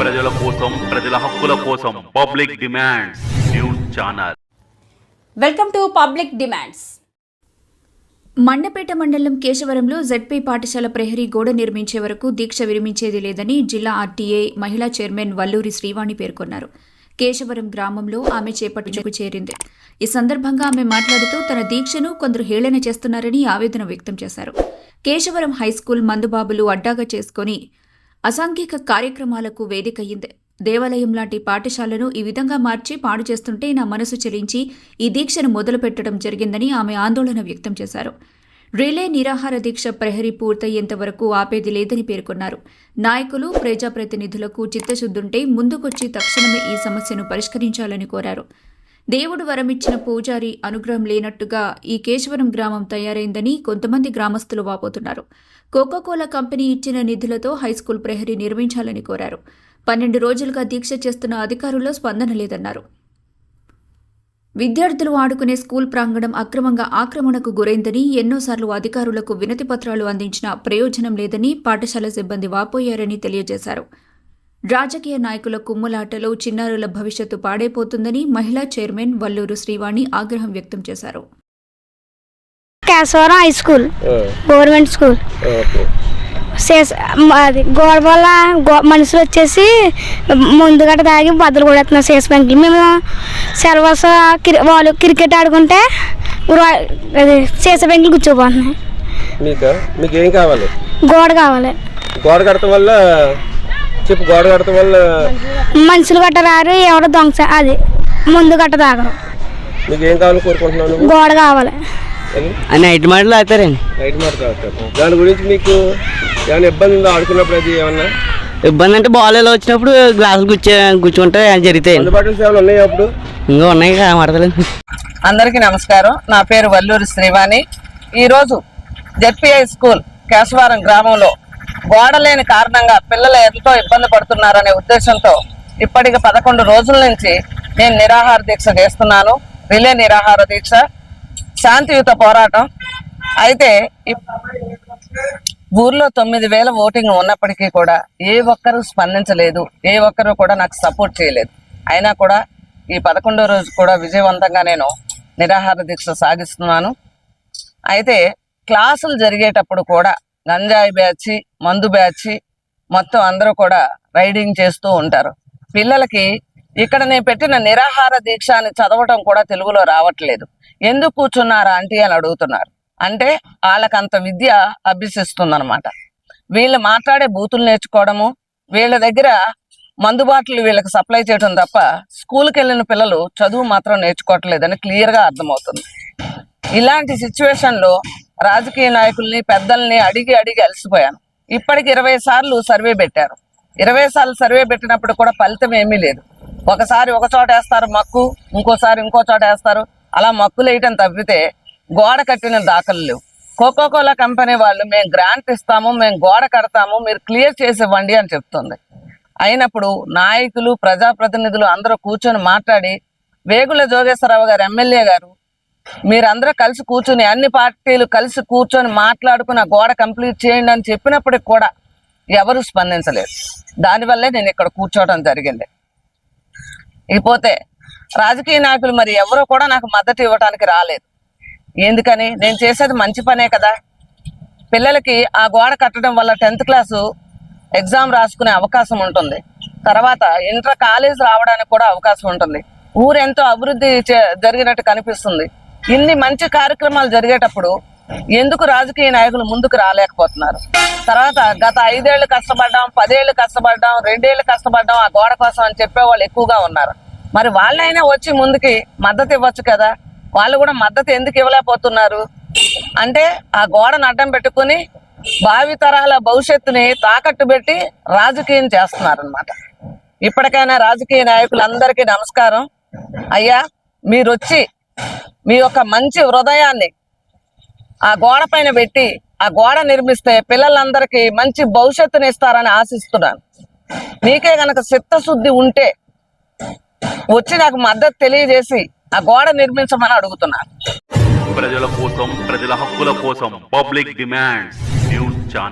ప్రజల కోసం ప్రజల హక్కుల కోసం public demands news channel. Welcome to public demands. Mandapeta మండలం కేశవరంలో జెడ్పీ పాఠశాల ప్రహరీ గోడ నిర్మించే వరకు దీక్ష విరమించేది లేదని జిల్లా ఆర్టీఏ మహిళా చైర్మన్ వల్లూరి శ్రీవాణి పేర్కొన్నారు. కేశవరం గ్రామంలో ఆమె చేపట్టుకు చేరింది. ఈ సందర్భంగా ఆమె మాట్లాడుతూ తన దీక్షను కొందరు హేళన చేస్తున్నారని ఆవేదన వ్యక్తం చేశారు. కేశవరం హైస్కూల్ మందుబాబులు అడ్డాగా చేసుకుని అసాంఘిక కార్యక్రమాలకు వేదికయ్యింది దేవాలయం లాంటి పాఠశాలను ఈ విధంగా మార్చి పాడు చేస్తుంటే నా మనసు చెలించి ఈ దీక్షను మొదలుపెట్టడం జరిగిందని ఆమె ఆందోళన వ్యక్తం చేశారు. రిలే నిరాహార దీక్ష ప్రహరీ పూర్తయ్యేంత వరకు ఆపేది లేదని పేర్కొన్నారు. నాయకులు ప్రజాప్రతినిధులకు చిత్తశుద్ధుంటే ముందుకొచ్చి తక్షణమే ఈ సమస్యను పరిష్కరించాలని కోరారు. దేవుడు వరమిచ్చిన పూజారి అనుగ్రహం లేనట్టుగా ఈ కేశవరం గ్రామం తయారైందని కొంతమంది గ్రామస్తులు వాపోతున్నారు. కోకోకోలా కంపెనీ ఇచ్చిన నిధులతో హైస్కూల్ ప్రహరీ నిర్మించాలని కోరారు. పన్నెండు రోజులుగా దీక్ష చేస్తున్న అధికారుల్లో స్పందన లేదన్నారు. విద్యార్థులు ఆడుకునే స్కూల్ ప్రాంగణం అక్రమంగా ఆక్రమణకు గురైందని ఎన్నోసార్లు అధికారులకు వినతి పత్రాలు అందించినా ప్రయోజనం లేదని పాఠశాల సిబ్బంది వాపోయారని తెలియజేశారు. రాజకీయ నాయకుల కుమ్ములాటలో చిన్నారుల భవిష్యత్తు పాడైపోతుందని మహిళా చైర్మన్ వల్లూరు శ్రీవాణి ఆగ్రహం వ్యక్తం చేశారు. Keshavaram high school government school. అది గోడ వల్ల గో- మనుషులు వచ్చేసి ముందు గట్ట తాగి బద్దలు కొడేస్తున్నారు సేస్ బ్యాంకులు మేము సెలవుస్ వాళ్ళు క్రికెట్ ఆడుకుంటే అది సేస బ్యాంకులు కూర్చోబోతున్నాయి. మీకు? మీకు ఏం కావాలి? గోడ కావాలి. గోడ కడటం వల్ల చెప్పు గోడ కడటం వల్ల మనుషులు గట్ట రారు ఎవరో దొంగ అది ముందు గట్ట తాగరు. మీకు ఏం కావాలని కోరుకుంటున్నావు నువ్వు? గోడ కావాలి. నైట్ మాటలు అవుతారండి నైట్ మాట్లాడతారు దాని గురించి మీకు ఏమైనా ఇబ్బంది ఉందా? ఆడుకున్నప్పుడు అది ఏమన్నా? ఇబ్బంది అంటే బాల్ ఎలా వచ్చినప్పుడు గ్లాసులు గుచ్చే గుచ్చుకుంటే జరుగుతాయి అందుబాటులో సేవలు ఉన్నాయి అప్పుడు? ఇంకా ఉన్నాయి కదా మాడతలేదు అందరికీ నమస్కారం. నా పేరు వల్లూరి శ్రీవాణి. ఈరోజు జెడ్పీఐ స్కూల్ కేశవారం గ్రామంలో గోడ లేని కారణంగా పిల్లలు ఎంతో ఇబ్బంది పడుతున్నారనే ఉద్దేశంతో ఇప్పటికి పదకొండు రోజుల నుంచి నేను నిరాహార దీక్ష చేస్తున్నాను. రిలే నిరాహార దీక్ష శాంతియుత పోరాటం. అయితే ఇప్- ఊర్లో తొమ్మిది వేల ఓటింగ్ ఉన్నప్పటికీ కూడా ఏ ఒక్కరూ స్పందించలేదు. ఏ ఒక్కరూ కూడా నాకు సపోర్ట్ చేయలేదు. అయినా కూడా ఈ పదకొండో రోజు కూడా విజయవంతంగా నేను నిరాహార దీక్ష సాగిస్తున్నాను. అయితే క్లాసులు జరిగేటప్పుడు కూడా గంజాయి బ్యాచ్ మందు బ్యాచ్ మొత్తం అందరూ కూడా రైడింగ్ చేస్తూ ఉంటారు. పిల్లలకి ఇక్కడ నేను పెట్టిన నిరాహార దీక్ష అని చదవటం కూడా తెలుగులో రావట్లేదు. ఎందుకు కూర్చున్నారా ఆంటీ అని అడుగుతున్నారు. అంటే వాళ్ళకంత విద్య అభ్యసిస్తుందన్నమాట. వీళ్ళు మాట్లాడే బూతులు నేర్చుకోవడము వీళ్ళ దగ్గర మందు బాటిల్ వీళ్ళకి సప్లై చేయడం తప్ప స్కూల్కి వెళ్ళిన పిల్లలు చదువు మాత్రం నేర్చుకోవట్లేదని క్లియర్గా అర్థమవుతుంది. ఇలాంటి సిచ్యువేషన్లో రాజకీయ నాయకుల్ని పెద్దల్ని అడిగి అడిగి అలసిపోయాను. ఇప్పటికి ఇరవై సార్లు సర్వే పెట్టారు. ఇరవై సార్లు సర్వే పెట్టినప్పుడు కూడా ఫలితం ఏమీ లేదు. ఒకసారి ఒక చోట వేస్తారు మక్కు ఇంకోసారి ఇంకో చోట వేస్తారు. అలా మక్కులు వేయటం తప్పితే గోడ కట్టిన దాఖలు లేవు. కోకోకోలా కంపెనీ వాళ్ళు మేము గ్రాంట్ ఇస్తాము మేము గోడ కడతాము మీరు క్లియర్ చేసివ్వండి అని చెప్తుంది. అయినప్పుడు నాయకులు ప్రజాప్రతినిధులు అందరూ కూర్చొని మాట్లాడి వేగుల జోగేశ్వరరావు గారు ఎమ్మెల్యే గారు మీరందరూ కలిసి కూర్చొని అన్ని పార్టీలు కలిసి కూర్చొని మాట్లాడుకుని ఆ గోడ కంప్లీట్ చేయండి అని చెప్పినప్పటికి కూడా ఎవరు స్పందించలేదు. దానివల్లే నేను ఇక్కడ కూర్చోవడం జరిగింది. ఇకపోతే రాజకీయ నాయకులు మరి ఎవరో కూడా నాకు మద్దతు ఇవ్వడానికి రాలేదు. ఎందుకని? నేను చేసేది మంచి పనే కదా. పిల్లలకి ఆ గోడ కట్టడం వల్ల టెన్త్ క్లాసు ఎగ్జామ్ రాసుకునే అవకాశం ఉంటుంది. తర్వాత ఇంటర్ కాలేజ్ రావడానికి కూడా అవకాశం ఉంటుంది. ఊరెంతో అభివృద్ధి చే- జరిగినట్టు కనిపిస్తుంది. ఇన్ని మంచి కార్యక్రమాలు జరిగేటప్పుడు ఎందుకు రాజకీయ నాయకులు ముందుకు రాలేకపోతున్నారు? తర్వాత గత ఐదేళ్ళు కష్టపడ్డాం పదేళ్ళు కష్టపడ్డాం రెండేళ్ళు కష్టపడ్డాం ఆ గోడ కోసం అని చెప్పే వాళ్ళు ఎక్కువగా ఉన్నారు. మరి వాళ్ళైనా వచ్చి ముందుకి మద్దతు ఇవ్వచ్చు కదా? వాళ్ళు కూడా మద్దతు ఎందుకు ఇవ్వలేకపోతున్నారు? అంటే ఆ గోడను అడ్డం పెట్టుకుని భావితరాల భవిష్యత్తుని తాకట్టు పెట్టి రాజకీయం చేస్తున్నారు అనమాట ఇప్పటికైనా రాజకీయ నాయకులందరికీ నమస్కారం. అయ్యా మీరొచ్చి మీ యొక్క మంచి హృదయాన్ని ఆ గోడ పైన పెట్టి ఆ గోడ నిర్మిస్తే పిల్లలందరికీ మంచి భవిష్యత్తుని ఇస్తారని ఆశిస్తున్నాను. మీకే గనక చిత్తశుద్ధి ఉంటే వచ్చి నాకు మద్దతు తెలియజేసి ఆ గోడ నిర్మించమని అడుగుతున్నాను. ప్రజల కోసం ప్రజల హక్కుల కోసం పబ్లిక్ డిమాండ్ న్యూస్ ఛానల్